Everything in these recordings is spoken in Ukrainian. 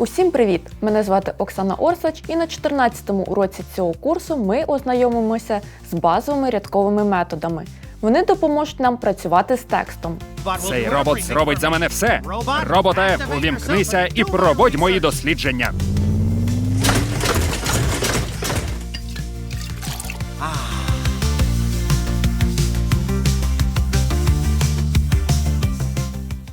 Усім привіт! Мене звати Оксана Орсач, і на 14-му уроці цього курсу ми ознайомимося з базовими рядковими методами. Вони допоможуть нам працювати з текстом. Цей робот зробить за мене все. Роботе, увімкнися і проводь мої дослідження.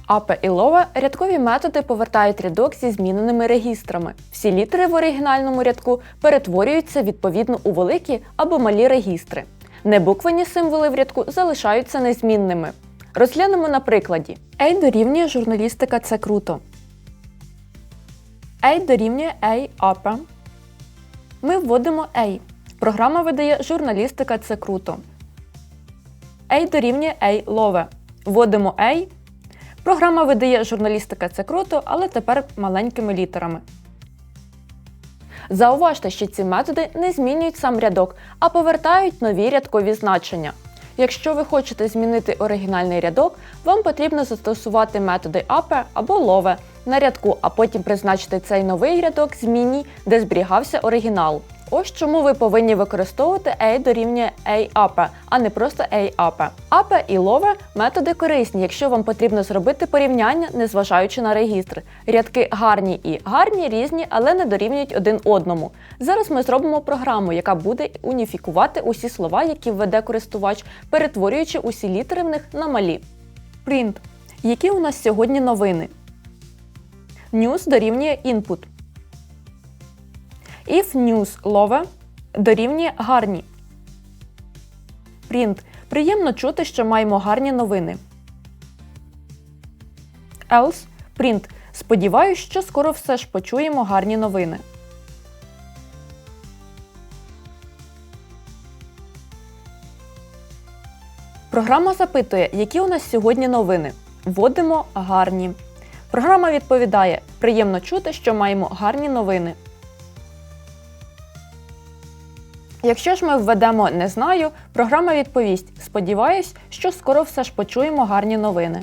Апе і лове рядкові методи повертають рядок зі зміненими регістрами. Всі літери в оригінальному рядку перетворюються відповідно у великі або малі регістри. Небуквені символи в рядку залишаються незмінними. Розглянемо на прикладі. A дорівнює журналістика це круто. A дорівнює A апе. Ми вводимо A. Програма видає журналістика це круто. A дорівнює A лове. Вводимо A. Програма видає журналістика це круто, але тепер маленькими літерами. Зауважте, що ці методи не змінюють сам рядок, а повертають нові рядкові значення. Якщо ви хочете змінити оригінальний рядок, вам потрібно застосувати методи APE або LOVE на рядку, а потім призначити цей новий рядок змінній, де зберігався оригінал. Ось чому ви повинні використовувати A дорівнює AAPE, а не просто AAPE. APE і LOVE – методи корисні, якщо вам потрібно зробити порівняння, незважаючи на регістр. Рядки гарні і гарні різні, але не дорівнюють один одному. Зараз ми зробимо програму, яка буде уніфікувати усі слова, які введе користувач, перетворюючи усі літери в них на малі. Print. Які у нас сьогодні новини? News дорівнює input. If news лове дорівнює гарні. Print. Приємно чути, що маємо гарні новини. Else. Print. Сподіваюсь, що скоро все ж почуємо гарні новини. Програма запитує, які у нас сьогодні новини. Вводимо гарні. Програма відповідає: приємно чути, що маємо гарні новини. Якщо ж ми введемо не знаю, програма відповість: Сподіваюсь, що скоро все ж почуємо гарні новини.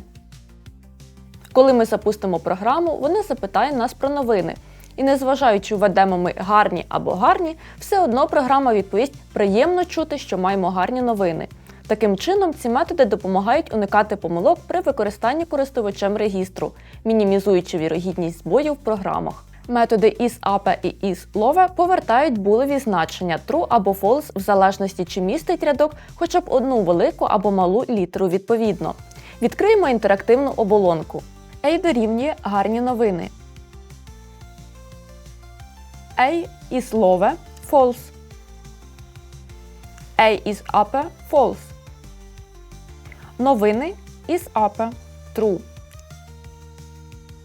Коли ми запустимо програму, вона запитає нас про новини. І незважаючи, введемо ми гарні або гарні, все одно програма відповість приємно чути, що маємо гарні новини. Таким чином, ці методи допомагають уникати помилок при використанні користувачем регістру, мінімізуючи вірогідність збоїв в програмах. Методи isApe і isLove повертають булеві значення true або false в залежності чи містить рядок хоча б одну велику або малу літеру відповідно. Відкриємо інтерактивну оболонку. A дорівнює гарні новини. A is love false. A is ape false. Новини is ape true.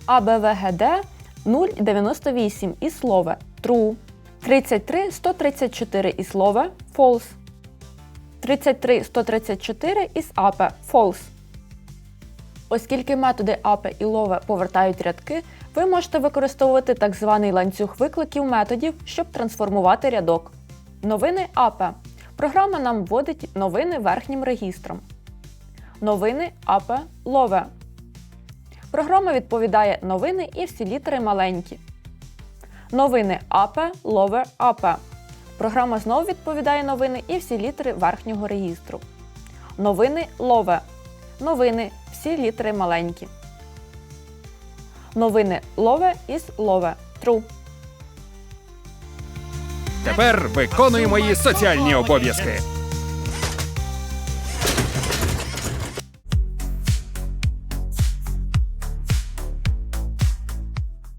ABVGD 0,98 і слове true. 33 134 і слове false. 33 134 із APE false. Оскільки методи APE і LOVE повертають рядки, ви можете використовувати так званий ланцюг викликів методів, щоб трансформувати рядок. Новини APE. Програма нам вводить новини верхнім регістром. Новини APE LOVE. Програма відповідає новини і всі літери маленькі. Новини АП, лове АП. Програма знову відповідає новини і всі літери верхнього регістру. Новини лове. Новини всі літери маленькі. Новини лове із лове. True. Тепер виконуй мої соціальні обов'язки.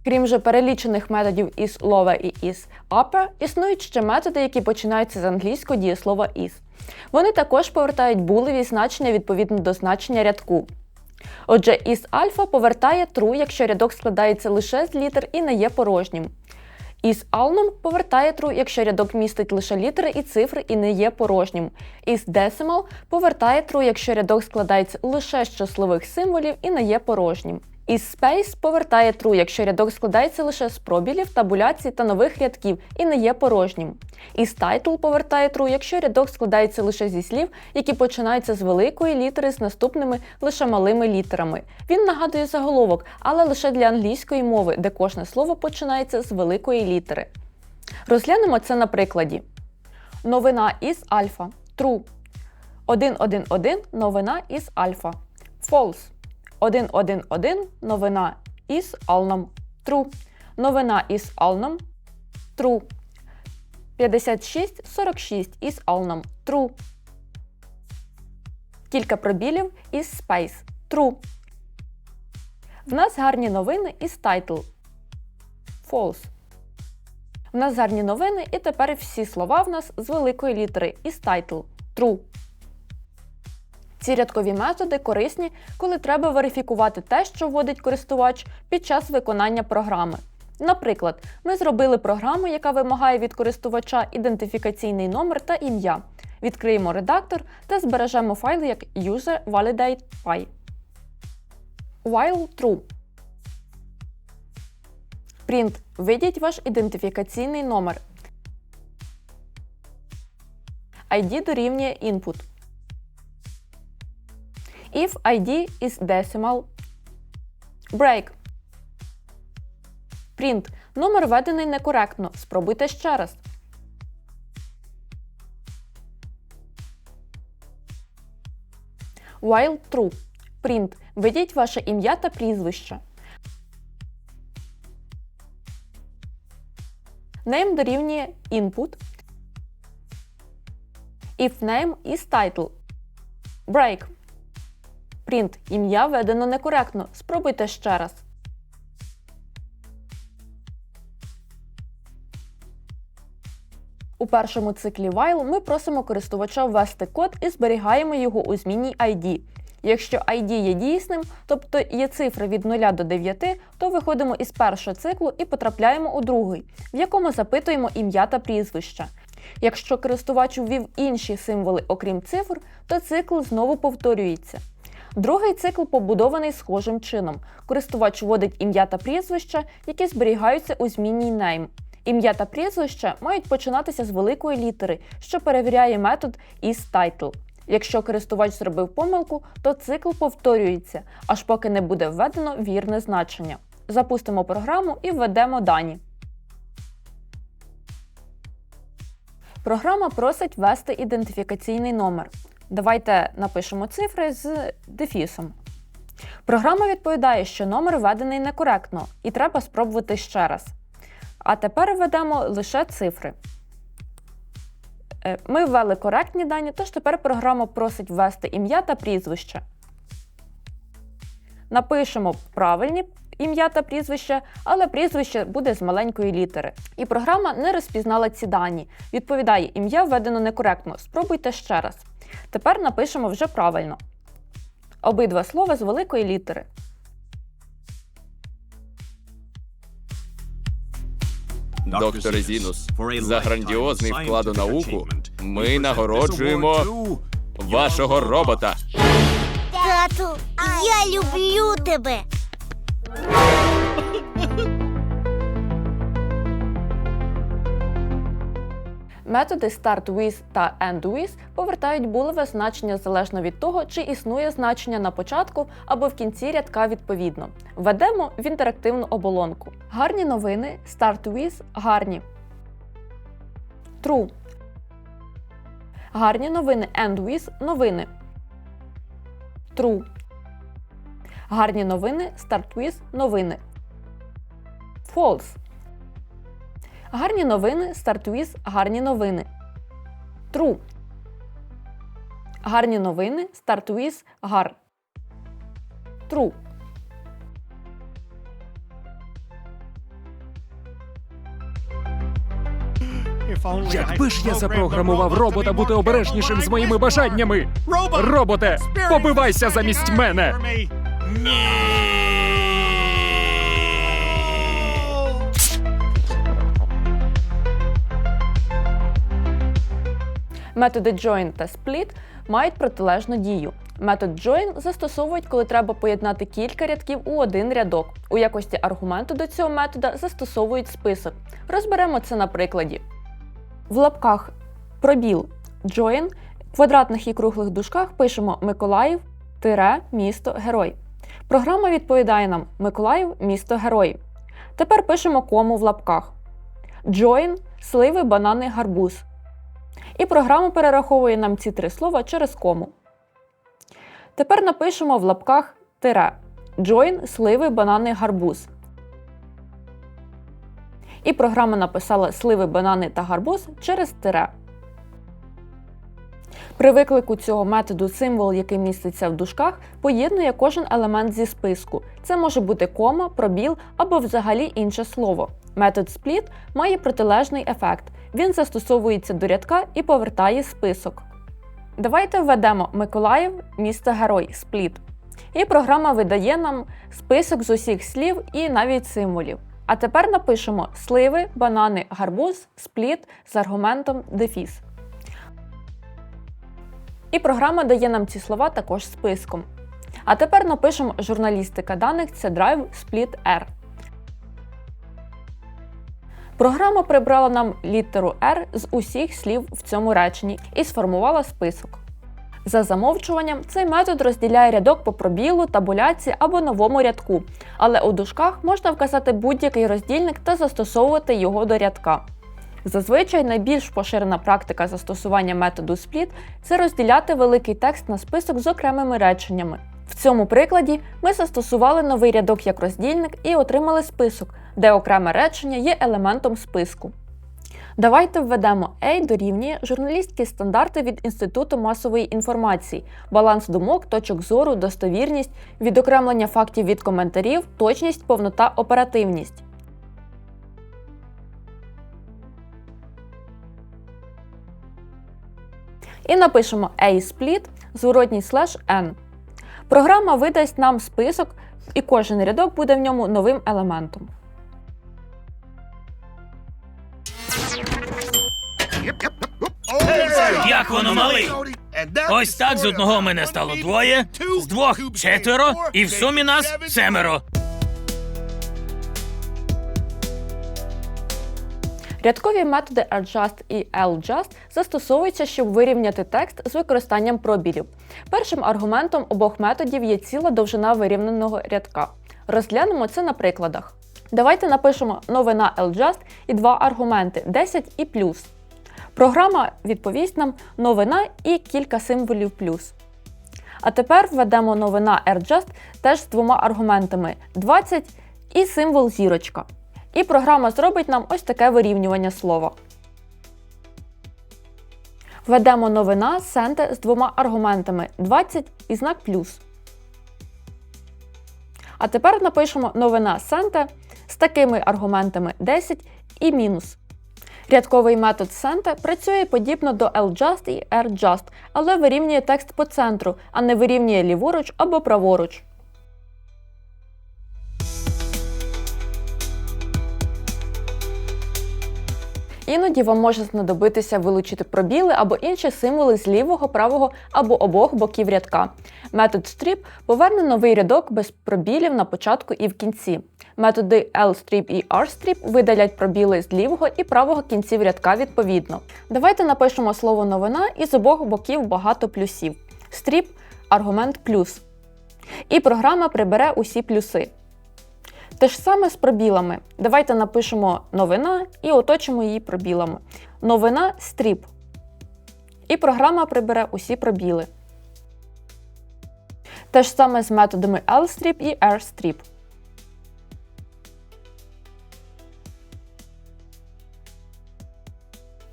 Крім же перелічених методів із лове і із апе, існують ще методи, які починаються з англійського дієслова is. Вони також повертають булеві значення відповідно до значення рядку. Отже, is альфа повертає true, якщо рядок складається лише з літер і не є порожнім. Is alnum повертає true, якщо рядок містить лише літери і цифри і не є порожнім. Is decimal повертає true, якщо рядок складається лише з числових символів і не є порожнім. Із Space повертає true, якщо рядок складається лише з пробілів, табуляцій та нових рядків і не є порожнім. Із Title повертає true, якщо рядок складається лише зі слів, які починаються з великої літери з наступними лише малими літерами. Він нагадує заголовок, але лише для англійської мови, де кожне слово починається з великої літери. Розглянемо це на прикладі. Новина із альфа. True. 111 новина із альфа. False. 111 новина із Alnam. True. Новина із Alnam. True. 5646 із Alnam. True. Кілька пробілів із Space. True. В нас гарні новини із Title. False. В нас гарні новини, і тепер всі слова в нас з великої літери із Title. True. Ці рядкові методи корисні, коли треба верифікувати те, що вводить користувач під час виконання програми. Наприклад, ми зробили програму, яка вимагає від користувача ідентифікаційний номер та ім'я. Відкриємо редактор та збережемо файл як user-validate.py. While true. Print. Введіть ваш ідентифікаційний номер. ID дорівнює input. If ID is decimal. Break. Print. Номер введений некоректно. Спробуйте ще раз. While true. Print. Введіть ваше ім'я та прізвище. Name дорівнює input. If name is title. Break. Print. Ім'я введено некоректно. Спробуйте ще раз. У першому циклі while ми просимо користувача ввести код і зберігаємо його у змінній ID. Якщо ID є дійсним, тобто є цифри від 0 до 9, то виходимо із першого циклу і потрапляємо у другий, в якому запитуємо ім'я та прізвище. Якщо користувач ввів інші символи, окрім цифр, то цикл знову повторюється. Другий цикл побудований схожим чином. Користувач вводить ім'я та прізвище, які зберігаються у змінній name. Ім'я та прізвище мають починатися з великої літери, що перевіряє метод isTitle. Якщо користувач зробив помилку, то цикл повторюється, аж поки не буде введено вірне значення. Запустимо програму і введемо дані. Програма просить ввести ідентифікаційний номер. Давайте напишемо цифри з дефісом. Програма відповідає, що номер введений некоректно, і треба спробувати ще раз. А тепер введемо лише цифри. Е, Ми ввели коректні дані, тож тепер програма просить ввести ім'я та прізвище. Напишемо правильні ім'я та прізвище, але прізвище буде з маленької літери. І програма не розпізнала ці дані. Відповідає, ім'я введено некоректно. Спробуйте ще раз. Тепер напишемо вже правильно. Обидва слова з великої літери. Докторе Зінус, за грандіозний вклад у науку ми нагороджуємо вашого робота. Тату, я люблю тебе. Методи start with та end with повертають булеве значення залежно від того, чи існує значення на початку або в кінці рядка відповідно. Введемо в інтерактивну оболонку. Гарні новини start with гарні. True. Гарні новини end with новини. True. Гарні новини start with новини. False. Гарні новини with гарні новини. True. Гарні новини with гар. True. Якби ж я запрограмував робота бути обережнішим з моїми бажаннями. Роботе, побивайся замість мене. Методи join та split мають протилежну дію. Метод join застосовують, коли треба поєднати кілька рядків у один рядок. У якості аргументу до цього метода застосовують список. Розберемо це на прикладі. В лапках пробіл join в квадратних і круглих дужках пишемо Миколаїв тире місто герой. Програма відповідає нам Миколаїв місто герой. Тепер пишемо кому в лапках. Join сливи, банани, гарбуз. І програма перераховує нам ці три слова через кому. Тепер напишемо в лапках тире Join сливи, банани, гарбуз. І програма написала сливи, банани та гарбуз через тире. При виклику цього методу символ, який міститься в дужках, поєднує кожен елемент зі списку. Це може бути кома, пробіл або взагалі інше слово. Метод split має протилежний ефект. Він застосовується до рядка і повертає список. Давайте введемо Миколаїв, місто герой split. І програма видає нам список з усіх слів і навіть символів. А тепер напишемо сливи, банани, гарбуз, спліт з аргументом дефіс. І програма дає нам ці слова також списком. А тепер напишемо журналістика даних це драйв спліт R. Програма прибрала нам літеру R з усіх слів в цьому реченні і сформувала список. За замовчуванням, цей метод розділяє рядок по пробілу, табуляції або новому рядку, але у дужках можна вказати будь-який роздільник та застосовувати його до рядка. Зазвичай найбільш поширена практика застосування методу split – це розділяти великий текст на список з окремими реченнями. В цьому прикладі ми застосували новий рядок як роздільник і отримали список, де окреме речення є елементом списку. Давайте введемо A дорівнює журналістські стандарти від Інституту масової інформації, баланс думок, точок зору, достовірність, відокремлення фактів від коментарів, точність, повнота, оперативність. І напишемо A-split, зворотній слеш N. Програма видасть нам список, і кожен рядок буде в ньому новим елементом. Як воно малий? Ось так з одного мене стало двоє, з двох четверо, і в сумі нас семеро. Рядкові методи adjust і ljust застосовуються, щоб вирівняти текст з використанням пробілів. Першим аргументом обох методів є ціла довжина вирівненого рядка. Розглянемо це на прикладах. Давайте напишемо новина ljust і два аргументи 10 і плюс. Програма відповість нам новина і кілька символів плюс. А тепер введемо новина rjust теж з двома аргументами 20 і символ зірочка. І програма зробить нам ось таке вирівнювання слова. Введемо новина сенте з двома аргументами 20 і знак плюс. А тепер напишемо новина сенте з такими аргументами 10 і мінус. Рядковий метод Sente працює подібно до ljust і rjust, але вирівнює текст по центру, а не вирівнює ліворуч або праворуч. Іноді вам може знадобитися вилучити пробіли або інші символи з лівого, правого або обох боків рядка. Метод strip поверне новий рядок без пробілів на початку і в кінці. Методи lstrip і rstrip видалять пробіли з лівого і правого кінців рядка відповідно. Давайте напишемо слово новина і з обох боків багато плюсів. Strip – аргумент плюс. І програма прибере усі плюси. Те ж саме з пробілами. Давайте напишемо новина і оточимо її пробілами. Новина стріп. І програма прибере усі пробіли. Те ж саме з методами lstrip і rstrip.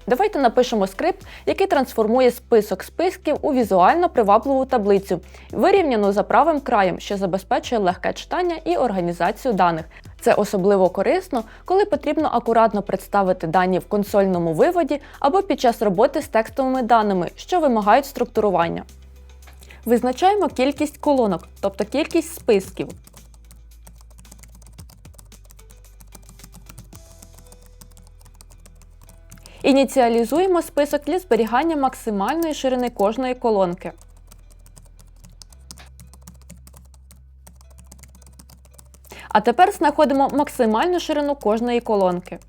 Давайте напишемо скрипт, який трансформує список списків у візуально привабливу таблицю, вирівняну за правим краєм, що забезпечує легке читання і організацію даних. Це особливо корисно, коли потрібно акуратно представити дані в консольному виводі або під час роботи з текстовими даними, що вимагають структурування. Визначаємо кількість колонок, тобто кількість списків. Ініціалізуємо список для зберігання максимальної ширини кожної колонки. А тепер знаходимо максимальну ширину кожної колонки.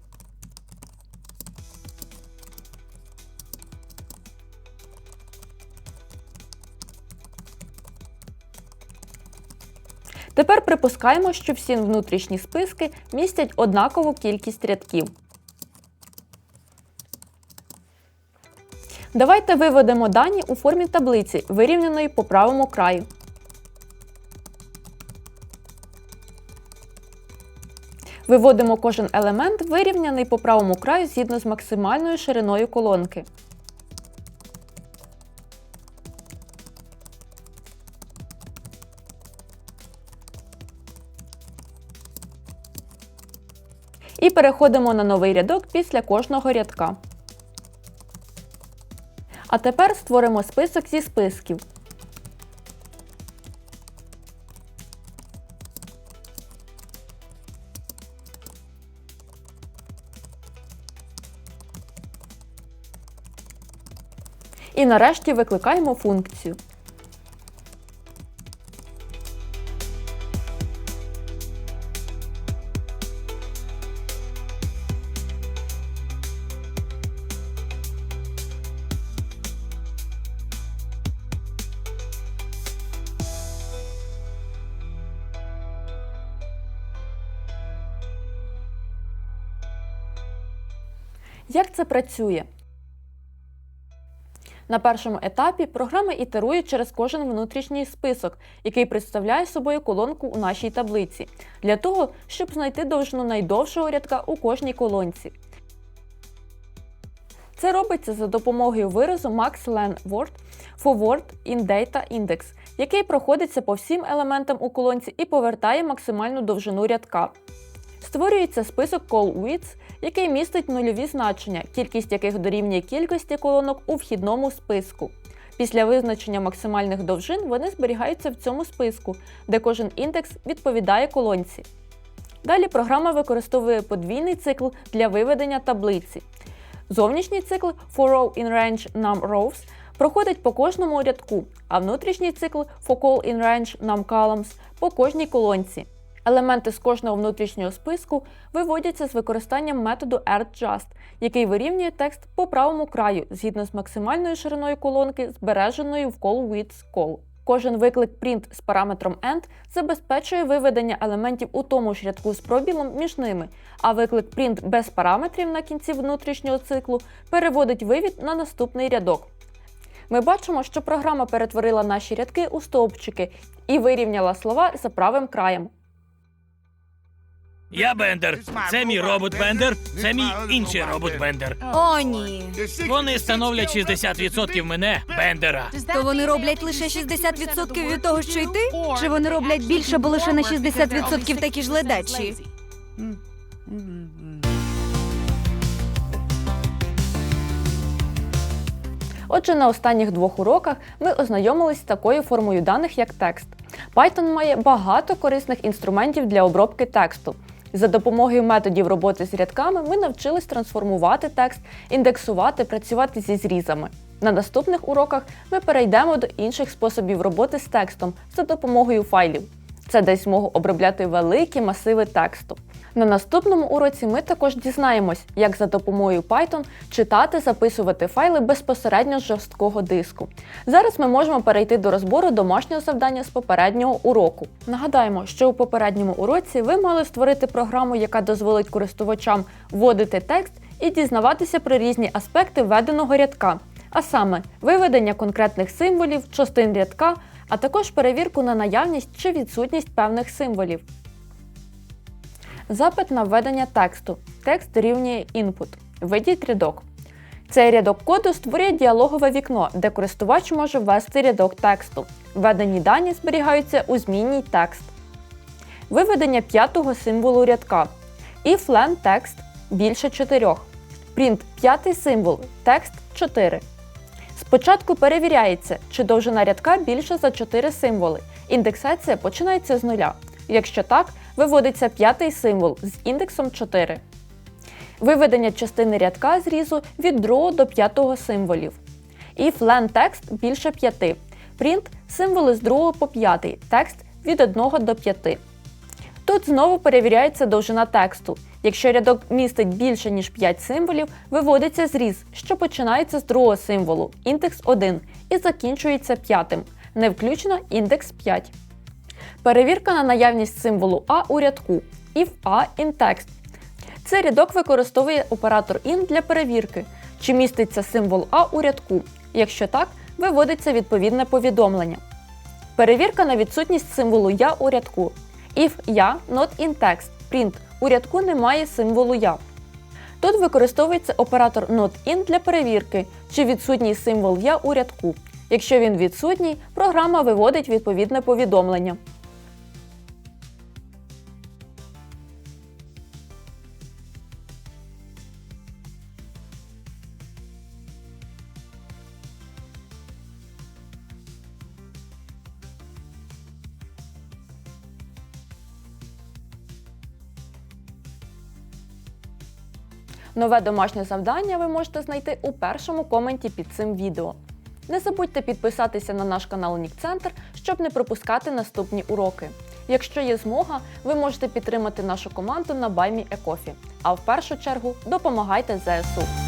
Тепер припускаємо, що всі внутрішні списки містять однакову кількість рядків. Давайте виведемо дані у формі таблиці, вирівняної по правому краю. Виводимо кожен елемент, вирівняний по правому краю згідно з максимальною шириною колонки. І переходимо на новий рядок після кожного рядка. А тепер створимо список зі списків. І нарешті викликаємо функцію. Як це працює? На першому етапі програма ітерує через кожен внутрішній список, який представляє собою колонку у нашій таблиці, для того, щоб знайти довжину найдовшого рядка у кожній колонці. Це робиться за допомогою виразу max_len_word forward in data index, який проходиться по всім елементам у колонці і повертає максимальну довжину рядка. Створюється список call widths, який містить нульові значення, кількість яких дорівнює кількості колонок у вхідному списку. Після визначення максимальних довжин вони зберігаються в цьому списку, де кожен індекс відповідає колонці. Далі програма використовує подвійний цикл для виведення таблиці. Зовнішній цикл for row in range num rows проходить по кожному рядку, а внутрішній цикл for call in range num columns по кожній колонці. Елементи з кожного внутрішнього списку виводяться з використанням методу ArtJust, який вирівнює текст по правому краю згідно з максимальною шириною колонки, збереженою в call width call. Кожен виклик print з параметром end забезпечує виведення елементів у тому ж рядку з пробілом між ними, а виклик print без параметрів на кінці внутрішнього циклу переводить вивід на наступний рядок. Ми бачимо, що програма перетворила наші рядки у стовпчики і вирівняла слова за правим краєм. Я Бендер. Це мій робот Бендер. Це мій інший робот Бендер. О, ні. Вони становлять 60% мене, Бендера. То вони роблять лише 60% від того, що й ти? Чи вони роблять більше, бо лише на 60% такі ж ледачі? Отже, на останніх двох уроках ми ознайомились з такою формою даних, як текст. Python має багато корисних інструментів для обробки тексту. За допомогою методів роботи з рядками ми навчились трансформувати текст, індексувати, працювати зі зрізами. На наступних уроках ми перейдемо до інших способів роботи з текстом за допомогою файлів. Це дасть змогу обробляти великі масиви тексту. На наступному уроці ми також дізнаємось, як за допомогою Python читати, записувати файли безпосередньо з жорсткого диску. Зараз ми можемо перейти до розбору домашнього завдання з попереднього уроку. Нагадаємо, що у попередньому уроці ви мали створити програму, яка дозволить користувачам вводити текст і дізнаватися про різні аспекти введеного рядка, а саме виведення конкретних символів, частин рядка, а також перевірку на наявність чи відсутність певних символів. Запит на введення тексту. Текст дорівнює input. Введіть рядок. Цей рядок коду створює діалогове вікно, де користувач може ввести рядок тексту. Введені дані зберігаються у змінній текст. Виведення п'ятого символу рядка. If len text більше 4. Print п'ятий символ. Текст 4. Спочатку перевіряється, чи довжина рядка більша за 4 символи. Індексація починається з нуля. Якщо так, виводиться п'ятий символ з індексом 4. Виведення частини рядка зрізу від другого до п'ятого символів. If len text більше 5. Print символи з другого по п'ятий. Текст від 1 до 5. Тут знову перевіряється довжина тексту. Якщо рядок містить більше ніж 5 символів, виводиться зріз, що починається з другого символу індекс 1 і закінчується п'ятим, не включено індекс 5. Перевірка на наявність символу А у рядку if A in text. Цей рядок використовує оператор IN для перевірки, чи міститься символ А у рядку. Якщо так, виводиться відповідне повідомлення. Перевірка на відсутність символу Я у рядку. If я not in text. Print. У рядку немає символу Я. Тут використовується оператор not in для перевірки, чи відсутній символ Я у рядку. Якщо він відсутній, програма виводить відповідне повідомлення. Нове домашнє завдання ви можете знайти у першому коменті під цим відео. Не забудьте підписатися на наш канал Нікцентр, щоб не пропускати наступні уроки. Якщо є змога, ви можете підтримати нашу команду на Баймі Екофі. А в першу чергу допомагайте ЗСУ.